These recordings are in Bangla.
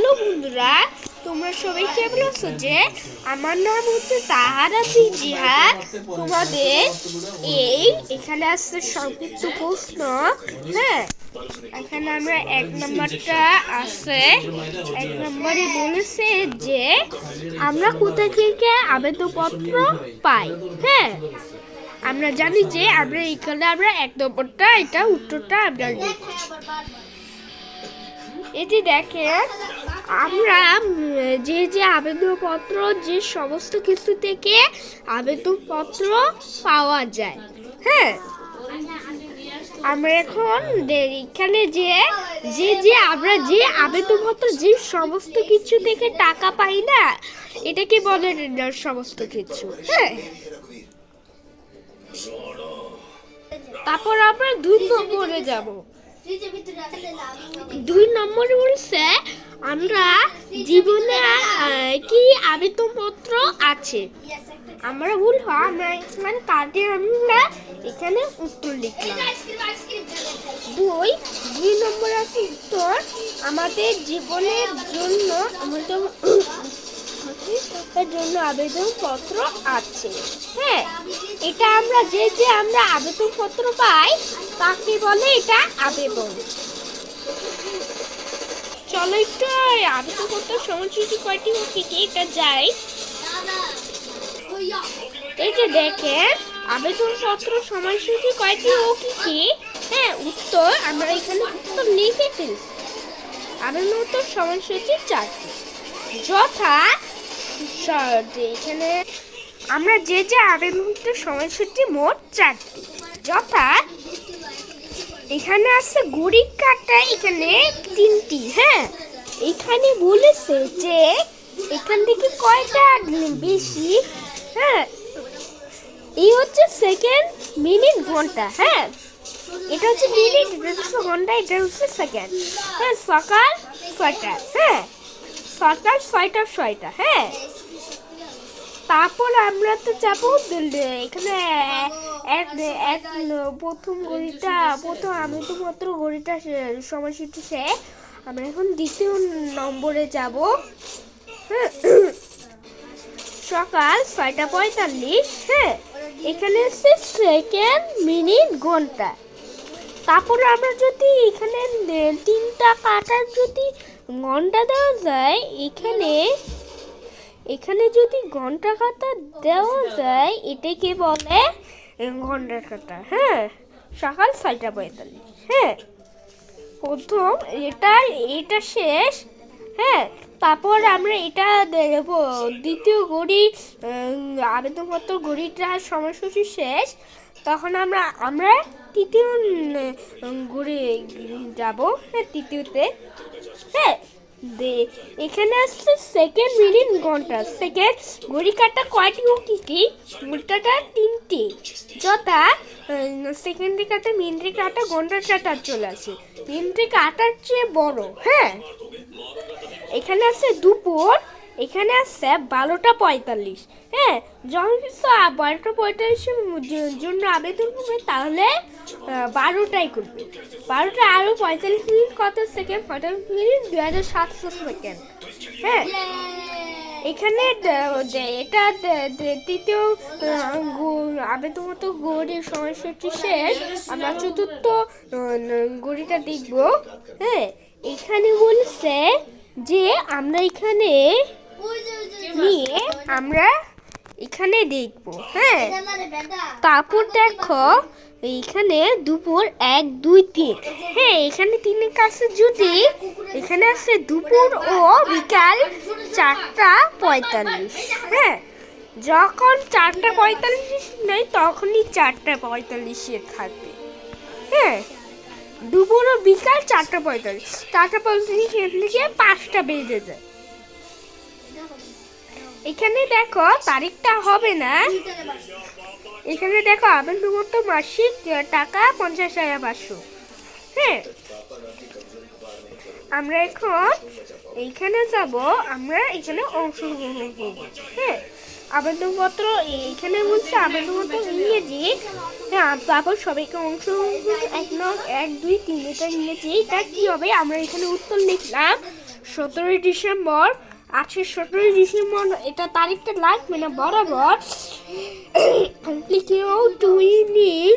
হ্যালো বন্ধুরা, তোমরা সবাই কেমন আছো যে? আমার নাম হচ্ছে তাহারাতি জিহাদ। তোমাদের এই এখানে আসছে সংক্ষিপ্ত প্রশ্ন হ্যাঁ? এখানে আমরা এক নম্বরটা আছে। এক নম্বরে বলেছে যে, আমরা কোথা থেকে আবেদনপত্র পাই হ্যাঁ? আমরা জানি যে, আমরা এখানে আমরা এক নম্বরটা, এটা উত্তরটা আমরা লিখি। দেখে আমরা যে যে আবেদনপত্র, যে সমস্ত কিছু থেকে আবেদনপত্র পাওয়া যায় হ্যাঁ আমরা এখন এখানে যে যে যে আমরা যে আবেদনপত্র, যে সমস্ত কিছু থেকে টাকা পাই না এটাকে বলে না সমস্ত কিছু হ্যাঁ তারপর আমরা দুই নম্বরে যাব দুই নম্বরে বলছে, আমরা জীবনে কি আবেদনপত্র আছে? আমরা ভুল হওয়া আমরা মানে কার্ডে আমরা এখানে উত্তর লিখলাম। দুই দুই নম্বর আছে উত্তর, আমাদের জীবনের জন্য আমাদের এর জন্য আবেদনপত্র আছে। হ্যাঁ এটা আমরা যে যে আমরা আবেদনপত্র পাই, তাকে বলে এটা আবেদন। চলো একটু আবেদনপত্র সময়সূচি কয়টি ও কি কি এটা যাই। এই যে দেখেন, আবেদনপত্র সময়সূচি কয়টি ও কি কি। হ্যাঁ উত্তর আমরা এখানে উত্তর লিখে ফেলছি। আবেদনপত্র সময়সূচি চারটি। যথা এখানে আমরা যে যে আবেদনপত্র সময়সূচি মোট চারটি। যথা এখানে আছে গড়ি কাটা, এখানে তিনটি হ্যাঁ? এখানে বলেছে যে এখান থেকে কয়টা বেশি হ্যাঁ? এই হচ্ছে সেকেন্ড মিনিট ঘণ্টা হ্যাঁ? এটা হচ্ছে মিনিট এটা হচ্ছে ঘণ্টা, এটা হচ্ছে সেকেন্ড হ্যাঁ? সকাল ছয়টা হ্যাঁ? সকাল ছয়টা ছয়টা হ্যাঁ? তারপর আমরা তো যাব এখানে এক প্রথম ঘড়িটা, প্রথম আমি তো মাত্র ঘড়িটা সে- সময়সূচি সে, আমরা এখন দ্বিতীয় নম্বরে যাব। সকাল ছয়টা পঁয়তাল্লিশ হ্যাঁ? এখানে হচ্ছে সেকেন্ড মিনিট ঘণ্টা। তারপর আমরা যদি এখানে তিনটা কাটার যদি ঘণ্টা দেওয়া যায়, এখানে এখানে যদি ঘণ্টা কাটা দেওয়া যায়, এটাকে বলে ঘণ্টা কাটা হ্যাঁ? সকাল ছয়টা পঁয়তাল্লিশ হ্যাঁ? প্রথম এটা এটা শেষ হ্যাঁ? তারপর আমরা এটা দেব দ্বিতীয় ঘড়ি আবেদনপত্র ঘড়িটার সময়সূচি শেষ, তখন আমরা আমরা তৃতীয় ঘড়ি যাব হ্যাঁ তৃতীয়তে। হ্যাঁ এখানে আসছে সেকেন্ড মিনিট ঘণ্টা। সেকেন্ড ঘড়ি কাটা কয়টি ও কি কি ঘন্টাটা তিনটি। যথা সেকেন্ডে কাটা মিনিটে কাটা ঘণ্টার কাটা চলে আসে। মিনিটে কাটার চেয়ে বড় হ্যাঁ? এখানে আছে দুপুর। এখানে আসছে বারোটা পঁয়তাল্লিশ। হ্যাঁ যখন কিছু বারোটা পঁয়তাল্লিশের জন্য আবেদন করবে, তাহলে বারোটাই করবে। বারোটা আরও পঁয়তাল্লিশ মিনিট, কত সেকেন্ড? পঁয়তাল্লিশ মিনিট দুই হাজার সাতশো সেকেন্ড। হ্যাঁ এখানে এটা দ- দ- তৃতীয় আবেদন মতো গড়ির সময়সূচি শেষ। আমরা চতুর্থ গড়িটা দেখব। হ্যাঁ এখানে বলছে যে, আমরা এখানে নিয়ে আমরা এখানে দেখব হ্যাঁ। তারপর দেখো এইখানে দুপুর এক, দুই, তিন। হ্যাঁ এখানে তিনের কাছে যদি এখানে আছে দুপুর ও বিকাল চারটা পঁয়তাল্লিশ হ্যাঁ। যখন চারটা পঁয়তাল্লিশ নেই, তখনই চারটা পঁয়তাল্লিশে থাকবে হ্যাঁ। দুপুর ও বিকাল চারটা পঁয়তাল্লিশ চারটা পঁয়তাল্লিশ এখান থেকে পাঁচটা বেজে যায়। এখানে দেখো, তারিখটা হবে না। এখানে দেখো আবেদনপত্র মাসিক টাকা পঞ্চাশ হাজার পাঁচশো। হ্যাঁ? আমরা এখন এইখানে যাব, আমরা এখানে অংশগ্রহণ করব। হ্যাঁ? আবেদনপত্র এখানে বলছে আবেদনপত্র ইংরেজি। হ্যাঁ তারপর সবাইকে অংশগ্রহণ এক নং, এক, দুই, তিন, এটা ইংরেজি। এটা কি হবে? আমরা এখানে উত্তর লিখলাম, সতেরোই ডিসেম্বর আটশো সতেরোই ডিসেম্বর এটা তারিখটা লাগবে না বরাবর। লিখিও টুইনিং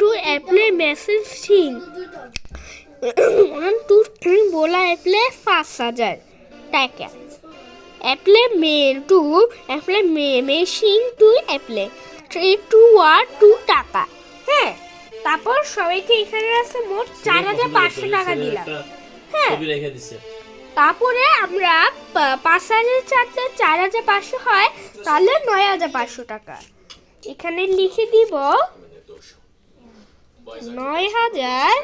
টু অ্যাপ্লে মেসেজ সিং টু থ্রি বোলা অ্যাপলে পাঁচ হাজার টাকা। অ্যাপলে মে টু অ্যাপ্লে মে মেশিন টু অ্যাপ্লে থ্রি টু ওয়ার টু টাকা। হ্যাঁ তারপর সবাইকে এখানে আছে মোট চার হাজার পাঁচশো টাকা দিলাম। হ্যাঁ। রেখে দিচ্ছে তারপরে আমরা পাঁচ হাজার চারটে চার হাজার পাঁচশো হয়, তাহলে নয় হাজার পাঁচশো টাকা। এখানে লিখে দিব নয় হাজার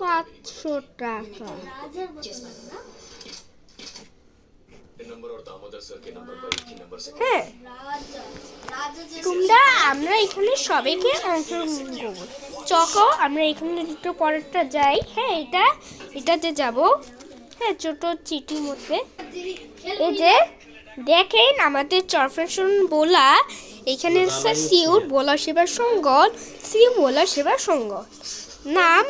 পাঁচশো টাকা। হ্যাঁ। তোমরা আমরা এখানে সবাইকে অংশগ্রহণ করব। চকো আমরা এখানে একটু পরেরটা যাই। হ্যাঁ এটা এটাতে যাব। হ্যাঁ ছোট চিঠির মধ্যে। এই যে দেখেন আমাদের চরফেশন বোলা এখানে হচ্ছে সিউর বোলা সেবা সংঘ সিউ বোলা সেবা সংঘ। নাম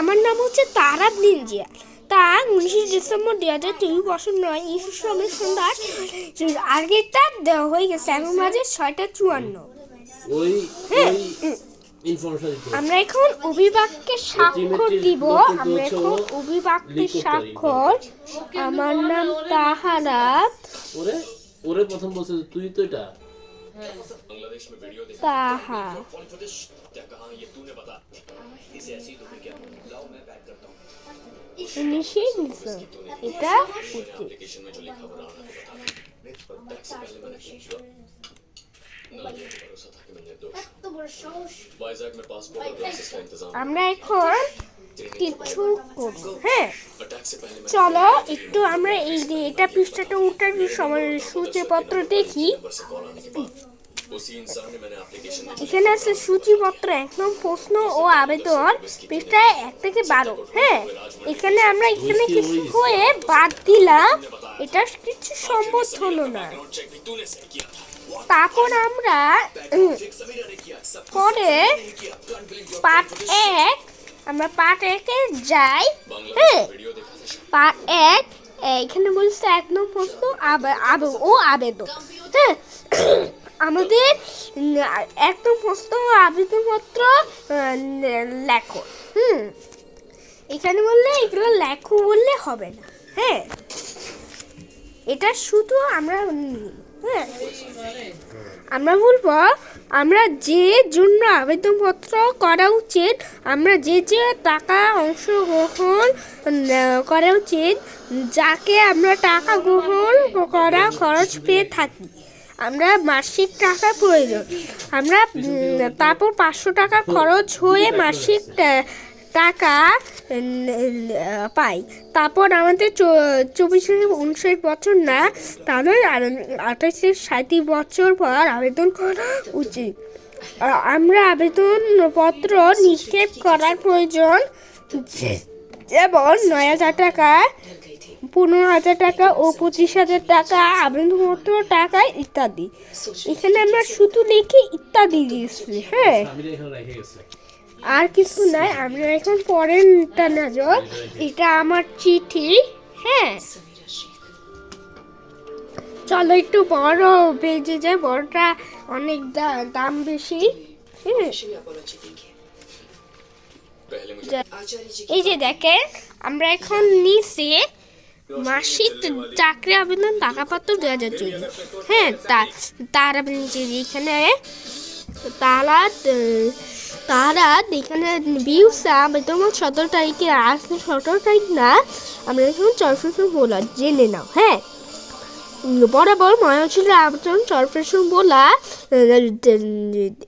আমার নাম হচ্ছে তারা ব্লিনজিয়া তা উনিশে ডিসেম্বর দুই হাজার তেইশ বছর নয় ইস্যু শ্রমিক সন্ধ্যা আগেরটা দেওয়া হয়ে গেছে এখন বাজে ছয়টা চুয়ান্ন। ওই হ্যাঁ। আমরা এখন অভিভাবককে স্বাক্ষর দিব। আমরা এখন পারি। স্বাক্ষর। আমার নাম তাহারাত ওরে ওরে প্রথম বলছে তুই তো এটা। তাহা। Помещение. দিয়েছ এটা আমরা এখন হ্যাঁ চলো একটু আমরা এই এটা পৃষ্ঠাটা উঠার সময় সূচিপত্র দেখি। এখানে আছে সূচিপত্র একদম প্রশ্ন ও আবেদন পৃষ্ঠায় এক থেকে বারো হ্যাঁ? এখানে আমরা এখানে কিছু হয়ে বাদ দিলাম এটা কিছু সম্ভব হলো না। তারপর আমরা পরে পার্ট এক আমরা পার্ট একে যাই হ্যাঁ? পার্ট এক এখানে বলছে এক নম্বর প্রশ্ন ও আবেদন হ্যাঁ? আমাদের প্রশ্ন ও আবেদনপত্র লেখো, হুম? এখানে বললে এগুলো লেখো বললে হবে না হ্যাঁ? এটা শুধু আমরা হ্যাঁ? আমরা বলব, আমরা যে জন্য আবেদনপত্র করা উচিত, আমরা যে যে টাকা অংশগ্রহণ করা উচিত, যাকে আমরা টাকা গ্রহণ করা খরচ পেয়ে থাকি। আমরা মাসিক টাকা প্রয়োজন। আমরা তারপর পাঁচশো টাকা খরচ হয়ে মাসিক টাকা পাই। তারপর আমাদের চব্বিশ থেকে উনষাট বছর না তাহলে আঠাশে ষাটই বছর পর আবেদন করা উচিত। আমরা আবেদনপত্র নিক্ষেপ করার প্রয়োজন। যেমন নয় হাজার টাকা পনেরো হাজার টাকা ও পঁচিশ হাজার টাকা আবেদনপত্র টাকা ইত্যাদি। এখানে আমরা শুধু লিখে ইত্যাদি দিয়েছি হ্যাঁ? আর কিছু নাই আমরা এখন পরের না যাও এটা আমার চিঠি হ্যাঁ? চলো একটু বড় পেজে যায় বড়টা অনেক দাম বেশি হ্যাঁ? এই যে দেখেন আমরা এখন নিচে মাসিক চাকরি আবেদন টাকা পাত্র দু হাজার চল্লিশ। হ্যাঁ তার আবেদন এখানে তারা তারা এখানে বিউসা আবেদন সতেরো তারিখে আসলে সতেরো তারিখ না আমরা এখন চরফেশন বলার জেনে নাও হ্যাঁ। বরাবর ময়নাঞ্চলের আবেদন চরফেশন বলা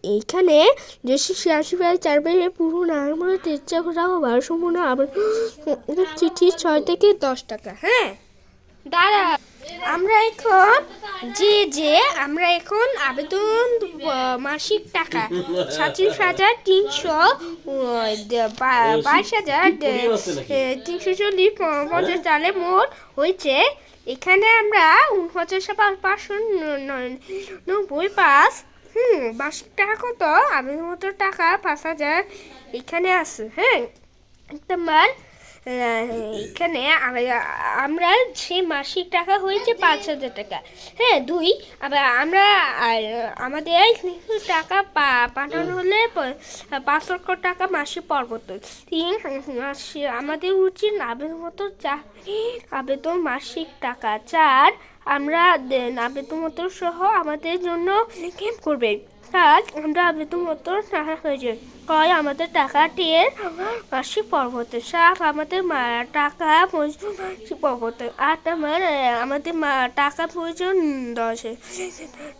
এইখানে দেশি ছিয়াশি প্রায় চার বাইরে পুরো নাগমনে তেরচা টাকা বারোশো মনে আবার চিঠি ছয় থেকে দশ টাকা হ্যাঁ? দাঁড়া আমরা এখন যে যে আমরা এখন আবেদন মাসিক টাকা সাতত্রিশ হাজার তিনশো বাইশ হাজার তিনশো চল্লিশ পঞ্চাশ চালে মোট হয়েছে এখানে আমরা উনপঞ্চাশ পাঁচশো নব্বই পাঁচ, হুম বাস টাকা কত? আমি মতো টাকা পাঁচ হাজার এখানে আছে হ্যাঁ? একটা মার এখানে আমরা সে মাসিক টাকা হয়েছে পাঁচ হাজার টাকা। হ্যাঁ দুই আবার আমরা আমাদের কিছু টাকা পাঠানো হলে পাঁচ লক্ষ টাকা মাসিক পরবর্তী তিন আমাদের উচিত আবেদন মতো চাকরি আবেদন মাসিক টাকা। চার আমরা দে- আবেদন মতো সহ আমাদের জন্য করবে। কাজ আমরা আবেদন মতো টাকা হয়েছে। কয়, আমাদের টাকাটির মাসিক পর্বতে। সাত আমাদের মা- টাকা মাসিক পর্বতে। আট আমার আমাদের মা- টাকা প্রয়োজন দশে।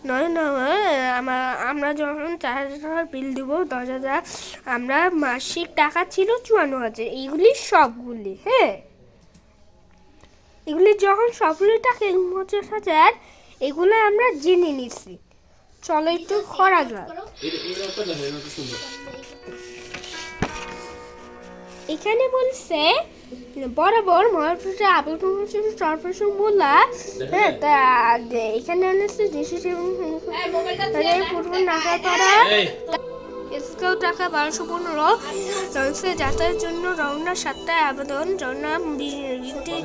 নয় নয় আমার আমরা যখন চার হাজার টাকার বিল দিব, দশ হাজার, আমরা মাসিক টাকা ছিল চুয়ান্ন হাজার। এইগুলি সবগুলি হ্যাঁ? এগুলি যখন সবগুলি টাকা উনপঞ্চাশ হাজার, এগুলো আমরা জেনে নিচ্ছি চলো একটু করা যাক। এখানে বলছে বরাবর মহাপুরুষে আবেদন সর্বসং বললা হ্যাঁ তা এখানে এনেছে পূর্ব নাগাপাড়া এই স্কেল টাকা বারোশো পনেরো। লঞ্চে যাতায়াতের জন্য রওনা সাতটায় আবেদন। রওনা বিনতে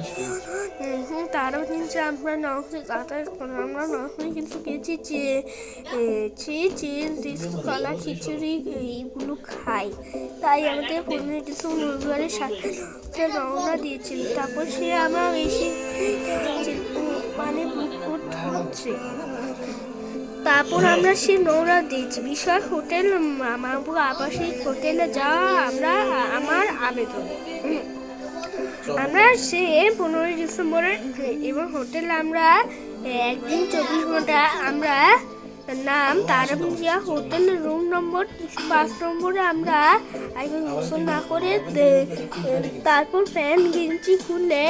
তারও কিন্তু আমরা নৌকে যাতায়াত আমরা নৌকে কিন্তু গেছি যে চিজ কলা, খিচুড়ি, এইগুলো খাই। তাই আমাদের পনেরোই ডিসেম্বর রবিবারে সাতটা রওনা দিয়েছিল। তারপর সে আমার বেশি মানে বুক করতে হচ্ছে। তারপর আমরা সেই নোংরা দিয়েছি বিশাল হোটেল, মামাবু আবাসিক হোটেলে যাওয়া আমরা, আমার আবেদন। আমরা সে পনেরোই ডিসেম্বরে এবং হোটেল আমরা, একদিন চব্বিশ ঘণ্টা আমরা নাম তারাবিয়া হোটেল রুম নম্বর পাঁচ নম্বরে আমরা আগে গোসল না করে তারপর প্যান্ট গেঞ্জি খুলে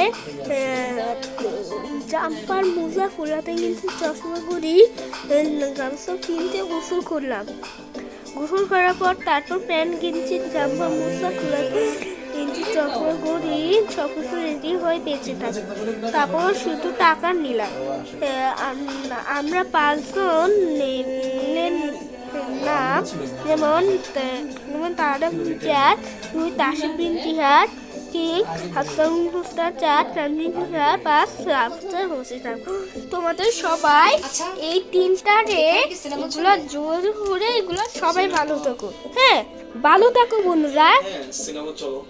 জাম্পার, মোজা খোলাতে গেঞ্জি চশমা করি গামছা কিনতে গোসল করলাম। গোসল করার পর তারপর প্যান্ট গেঞ্জি, জাম্পার, মোজা খোলাতে গেঞ্জি চশমা করি সব কিছু রেডি হয়ে বেঁচে থাকি। তারপর শুধু টাকা নিলাম। আমরা পাঁচজন নে- নিলেন নাম যেমন যেমন তারা চার, দুই তাসির বিন তিহার তিন হাসান মুস্তার, চার তিহার পাঁচ তোমাদের সবাই এই তিনটা রে, এগুলো জোর করে, এগুলো সবাই ভালো থাকো। হ্যাঁ ভালো থাকো বন্ধুরা। হ্যাঁ চলো।